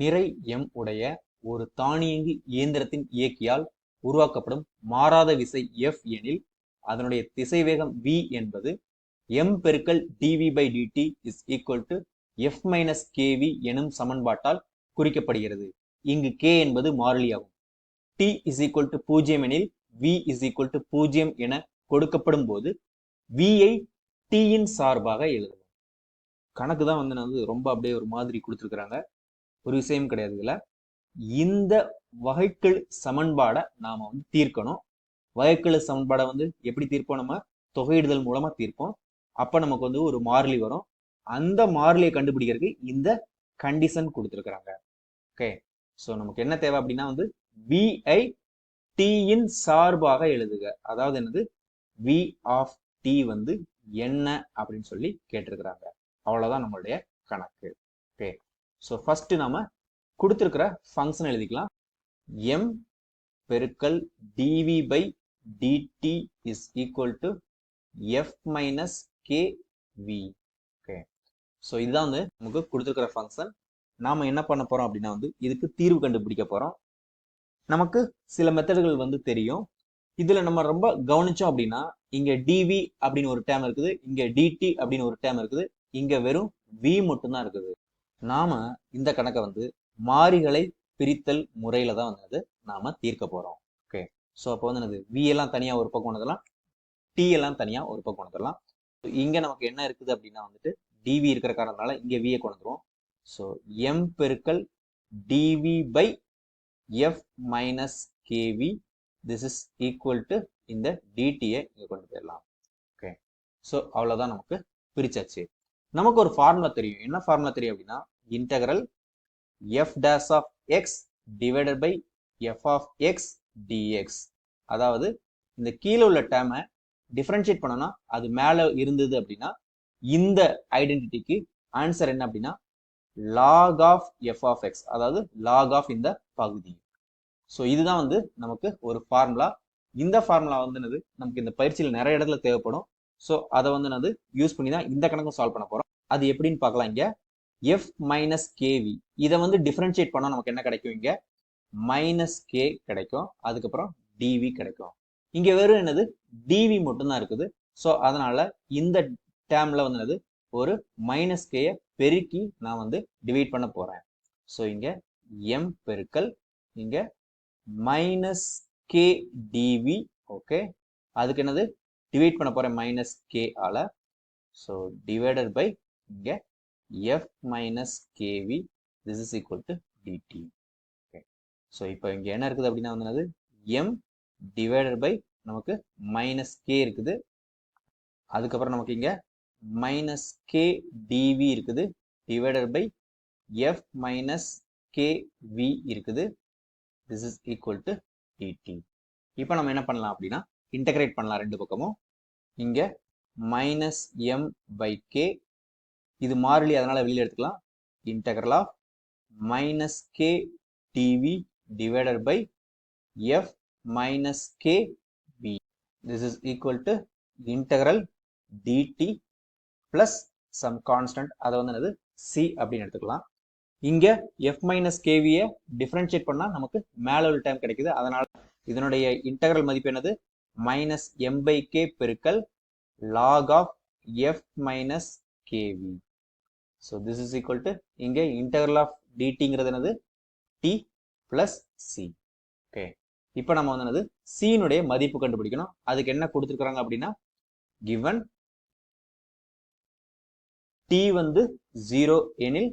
நிறை எம் உடைய ஒரு தானியங்கி இயந்திரத்தின் இயக்கியால் உருவாக்கப்படும் மாறாத விசை எஃப் எனில் அதனுடைய திசைவேகம் வி என்பது எம் பெருக்கல் D V by D T is equal to F minus K V எனும் சமன்பாட்டால் குறிக்கப்படுகிறது. இங்கு கே என்பது மாறிலியாகும். டி இஸ் ஈக்குவல் டு பூஜ்ஜியம் எனில் வி இஸ் ஈக்குவல் டு பூஜ்ஜியம் என கொடுக்கப்படும் போது விஐ ஐ சார்பாக எழுதுவோம் கணக்கு தான் வந்து வந்து ரொம்ப அப்படியே ஒரு மாதிரி கொடுத்துருக்குறாங்க. ஒரு விஷயம் கிடையாது இதில். இந்த வகைக்கெழு சமன்பாடை நாம வந்து தீர்க்கணும். வகைக்கெழு சமன்பாடை வந்து எப்படி தீர்ப்போம் நம்ம? தொகையிடுதல் மூலமாக தீர்ப்போம். அப்போ நமக்கு வந்து ஒரு மாறிலி வரும். அந்த மாறிலியை கண்டுபிடிக்கிறதுக்கு இந்த கண்டிஷன் கொடுத்துருக்குறாங்க. ஓகே ஸோ நமக்கு என்ன தேவை அப்படின்னா வந்து விஐ டியின் சார்பாக எழுதுக. அதாவது என்னது? வி ஆஃப் டி வந்து என்ன அப்படின்னு சொல்லி கேட்டிருக்கிறாங்க. அவ்வளோதான் நம்மளுடைய கணக்கு. ஓகே ஸோ ஃபஸ்ட்டு நாம் கொடுத்துருக்கிற ஃபங்க்ஷன் எழுதிக்கலாம். எம் பெருக்கல் D V by D T is equal to F minus K V okay so இதுதான் வந்து நமக்கு கொடுத்துருக்கிற ஃபங்க்ஷன் நாம் என்ன பண்ண போகிறோம் அப்படின்னா வந்து இதுக்கு தீர்வு கண்டுபிடிக்க போகிறோம் நமக்கு சில மெத்தடுகள் வந்து தெரியும். இதில் நம்ம ரொம்ப கவனிச்சோம் அப்படின்னா இங்கே டிவி அப்படின்னு ஒரு டேம் இருக்குது இங்கே டிடி அப்படின்னு ஒரு டேம் இருக்குது இங்கே வெறும் வி மட்டும்தான் இருக்குது. நாம இந்த கணக்கை வந்து மாறிகளை பிரித்தல் முறையில தான் வந்து நாம தீர்க்க போறோம். ஓகே ஸோ அப்போ வந்து என்னது? வி எல்லாம் தனியா ஒரு பக்கம் வந்துடலாம் டி எல்லாம் தனியா ஒரு பக்கம் வந்துடலாம் இங்க நமக்கு என்ன இருக்குது அப்படின்னா வந்துட்டு டிவி இருக்கிற காரணத்தினால இங்க வியை கொண்டுருவோம் ஸோ எம் பெருக்கல் D V by F minus K V this is equal to இந்த டிடியை இங்கே கொண்டு போயிடலாம். ஓகே ஸோ அவ்வளோதான் நமக்கு பிரிச்சாச்சு. நமக்கு ஒரு ஃபார்முலா தெரியும். என்ன ஃபார்முலா தெரியும் அப்படின்னா integral F dash of X divided by F of X D X அதாவது இந்த கீழே உள்ள டேமை டிஃப்ரென்ஷியேட் பண்ணோம்னா அது மேலே இருந்தது அப்படின்னா இந்த ஐடென்டிட்டிக்கு ஆன்சர் என்ன அப்படின்னா log of F of X அதாவது லாக் ஆஃப் இந்த பகுதி. ஸோ இதுதான் வந்து நமக்கு ஒரு ஃபார்முலா இந்த ஃபார்முலா வந்து என்னது? நமக்கு இந்த பயிற்சியில் நிறைய இடத்துல தேவைப்படும். ஸோ அதை வந்து என்னது? யூஸ் பண்ணி தான் இந்த கணக்கும் சால்வ் பண்ண போகிறோம் அது எப்படின்னு பார்க்கலாம் இங்கே. எஃப் மைனஸ் கேவி இதை வந்து டிஃபரன்ஷியேட் பண்ணால் நமக்கு என்ன கிடைக்கும் இங்க? மைனஸ் கே கிடைக்கும். அதுக்கப்புறம் டிவி கிடைக்கும். இங்க வெறும் என்னது? டிவி மட்டும்தான் இருக்குது. ஸோ அதனால இந்த டேம்ல வந்து என்னது? ஒரு மைனஸ் கேயை பெருக்கி நான் வந்து டிவைட் பண்ண போகிறேன் ஸோ இங்க எம் பெருக்கல் இங்க மைனஸ் கே டிவி ஓகே அதுக்கு என்னது? டிவைட் பண்ண போகிறேன் மைனஸ் கே ஆல. ஸோ டிவைடட் பை இங்க F minus K V this is equal to D T okay so இப்போ இங்கே என்ன இருக்குது அப்படின்னா வந்து எம் டிவைடட் பை நமக்கு மைனஸ் கே இருக்குது. அதுக்கப்புறம் நமக்கு இங்கே மைனஸ் கே டிவி இருக்குது. Divided by F minus K V இருக்குது. This is equal to D T இப்போ நம்ம என்ன பண்ணலாம் அப்படின்னா இன்டகிரேட் பண்ணலாம் ரெண்டு பக்கமும். இங்கே மைனஸ் எம் பை கே இது மாறிலி அதனால வெளியில எடுத்துக்கலாம். Integral of minus K D V divided by F minus K B this is equal to integral D T plus some constant அதை வந்து என்னது? சி அப்படின்னு எடுத்துக்கலாம். இங்க எஃப் மைனஸ் கேவியை டிஃபரன்ஷியேட் பண்ணா நமக்கு மேலே உள்ள டைம் கிடைக்குது. அதனால இதனுடைய இன்டகரல் மதிப்பு என்னது? மைனஸ் எம் பை கே பெருக்கல் log of F minus K V so this is equal to இங்கே இன்டகரல் ஆஃப் டிடிங்கிறது என்னது? டி பிளஸ் சி ஓகே இப்போ நம்ம வந்து என்னது? சீனுடைய மதிப்பு கண்டுபிடிக்கணும். அதுக்கு என்ன கொடுத்துருக்குறாங்க அப்படின்னா கிவன் டி வந்து ஜீரோ எனில்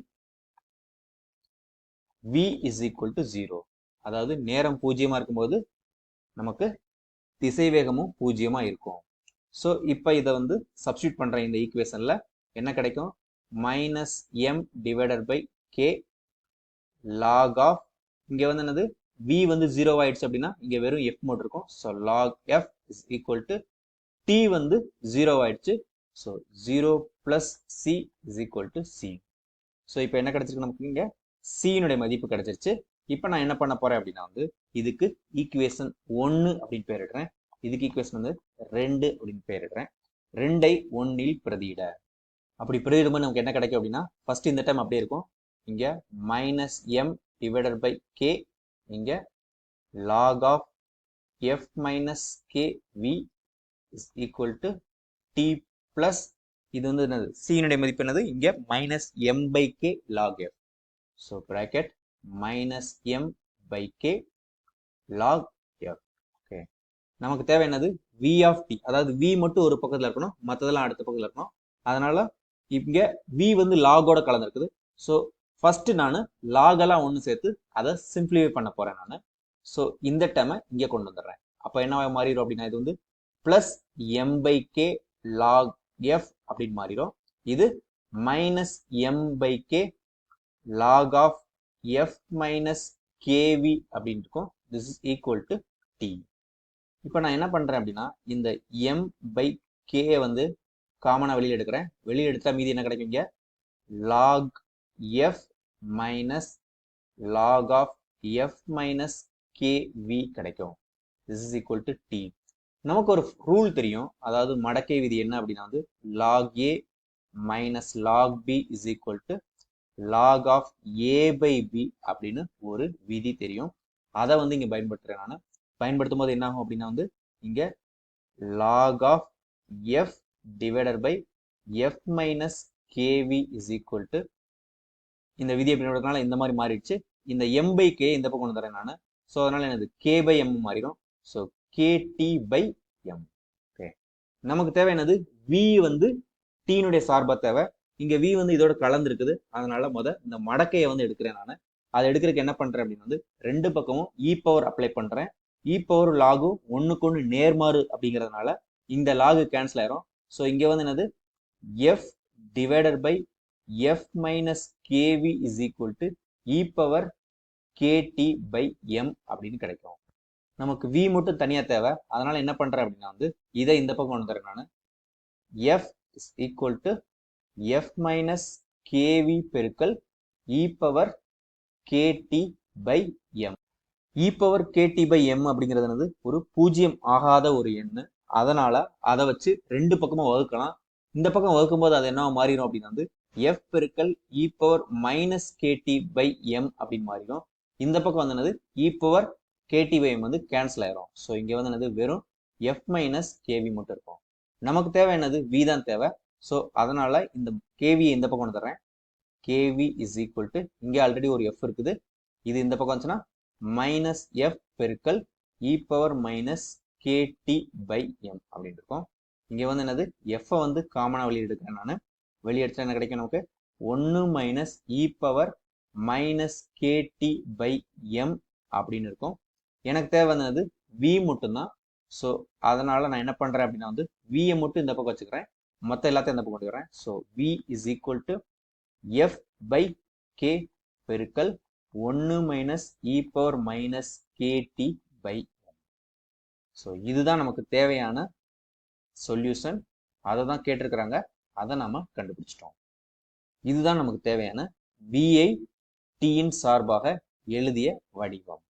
V is equal to zero அதாவது நேரம் பூஜ்ஜியமா இருக்கும்போது நமக்கு திசைவேகமும் பூஜ்ஜியமா இருக்கும். ஸோ இப்போ இதை வந்து சப்ஸ்டியூட் பண்ற இந்த ஈக்குவேஷன்ல என்ன கிடைக்கும்? Minus M divided by K log of இங்கே வந்து என்னது? வி வந்து ஜீரோ ஆயிடுச்சு அப்படின்னா இங்கே வெறும் எஃப் மட்டும் இருக்கும் so log F is equal to T வந்து ஜீரோ ஆயிடுச்சு. So zero plus C is equal to C so இப்போ என்ன கிடைச்சிருக்கு நமக்கு இங்கே? சியினுடைய மதிப்பு கிடைச்சிருச்சு. இப்போ நான் என்ன பண்ண போறேன் அப்படின்னா வந்து இதுக்கு ஈக்குவேஷன் ஒன்று அப்படின்னு பேரிடுறேன் இதுக்கு ஈக்குவேஷன் வந்து ரெண்டு அப்படின்னு பேரிடுறேன் ரெண்டை ஒன்னில் பிரதியிட. அப்படி பிரதியிடும்போது நமக்கு என்ன கிடைக்கும் அப்படின்னா ஃபர்ஸ்ட் இந்த டைம் அப்படியே இருக்கும். இங்க minus M divided by K இங்க log of F minus K V is equal to T plus இது வந்து என்னது? சீனுடைய மதிப்பு என்னது? இங்க minus M by K log F so bracket minus M by K log F okay நமக்கு தேவை என்னது? வி ஆஃப் டி அதாவது வி மட்டும் ஒரு பக்கத்தில் இருக்கணும் மற்றதெல்லாம் அடுத்த பக்கத்தில் இருக்கணும். அதனால இங்கே வி வந்து லாகோட கலந்துருக்குது ஸோ ஃபஸ்ட்டு நான் லாகெல்லாம் ஒன்று சேர்த்து அதை சிம்பிளிஃபை பண்ண போகிறேன் நான். ஸோ இந்த டேமை இங்கே கொண்டு வந்துடுறேன். அப்போ என்ன மாறிடும் அப்படின்னா இது வந்து plus M by K log F அப்படின்னு மாறிடும் இது minus M by K log of F minus K V அப்படின்னு இருக்கும். This is equal to T இப்போ நான் என்ன பண்ணுறேன் அப்படின்னா இந்த எம் பை கே வந்து காமனாக வெளியில் எடுக்கிறேன். வெளியில் எடுத்தால் மீதி என்ன கிடைக்குங்க log F minus log of F minus K V கிடைக்கும். This is equal to T நமக்கு ஒரு ரூல் தெரியும். அதாவது மடக்கை விதி என்ன அப்படின்னா வந்து log A minus log B is equal to log of A by B அப்படின்னு ஒரு விதி தெரியும். அதை வந்து இங்கே பயன்படுத்துகிறேன் நான். பயன்படுத்தும் போது என்ன ஆகும் அப்படின்னா வந்து இங்கே log of F divided by F minus K V is equal to இந்த விதியை பின்பற்றதுனால இந்த மாதிரி மாறிடுச்சு. இந்த எம் பை கே இந்த பக்கம் கொண்டு தரேன் நான். ஸோ அதனால எனது கே பை எம் மாறிடும். So K T by M okay நமக்கு தேவை என்னது? வி வந்து டீனுடைய சார்பாக தேவை. இங்கே வி வந்து இதோட கலந்துருக்குது. அதனால முத இந்த மடக்கையை வந்து எடுக்கிறேன் நான். அதை எடுக்கிறதுக்கு என்ன பண்ணுறேன் அப்படின்னு வந்து ரெண்டு பக்கமும் இ பவர் அப்ளை பண்ணுறேன் இ பவர் லாகும் ஒண்ணுக்கு ஒன்று நேர்மாறு அப்படிங்கிறதுனால இந்த லாகு கேன்சல் ஆயிரும். ஸோ இங்கே வந்து என்னது? F divided by F minus K V is equal to E power K T by M அப்படின்னு கிடைக்கும். நமக்கு வி மட்டும் தனியாக தேவை. அதனால் என்ன பண்ணுறேன் அப்படின்னா வந்து இதை இந்த பக்கம் கொண்டு தரேன் நான். F is equal to F minus K V பெருக்கல் E power K T by M E power K T by M அப்படிங்கிறது என்னது? ஒரு பூஜ்ஜியம் ஆகாத ஒரு எண்ணு. அதனால அதை வச்சு ரெண்டு பக்கமும் வகுக்கலாம். இந்த பக்கம் வகுக்கும்போது அது என்ன மாறிடும் அப்படின்னா வந்து எஃப் பெருக்கல் E power minus K T by M அப்படின்னு மாறிடும். இந்த பக்கம் வந்து என்னது? E power K T by M வந்து கேன்சல் ஆயிரும். ஸோ இங்க வந்து என்னது? வெறும் எஃப் மைனஸ் கேவி மட்டும் இருக்கும். நமக்கு தேவை என்னது? வி தான் தேவை. ஸோ அதனால இந்த கேவியை இந்த பக்கம் கொண்டு தர்றேன். K V is equal to இங்கே ஆல்ரெடி ஒரு எஃப் இருக்குது. இது இந்த பக்கம் வந்துச்சுன்னா மைனஸ் எஃப் பெருக்கல் E power minus K T by M அப்படின்னு இருக்கும் இங்கே வந்து என்னது? எஃப்ஐ வந்து காமனாக வெளியே எடுக்கிறேன் நான். வெளியெடுத்தா என்ன கிடைக்கும் நமக்கு? ஒன்று minus E e power minus K T by M அப்படின்னு இருக்கும் எனக்கு தேவை வந்தது வி மட்டும்தான். ஸோ அதனால நான் என்ன பண்ணுறேன் அப்படின்னா வந்து வியை மட்டும் இந்த பக்கம் வச்சுக்கிறேன். மொத்த எல்லாத்தையும் இந்த பக்கம் வச்சுக்கிறேன் so V is equal to F by K பெருக்கல் ஒன்று minus E power minus K T by so இதுதான் நமக்கு தேவையான சொல்யூஷன் அதை தான் கேட்டிருக்கிறாங்க. அதை நாம் கண்டுபிடிச்சிட்டோம். இதுதான் நமக்கு தேவையான விஐ டியின் சார்பாக எழுதிய வடிவம்.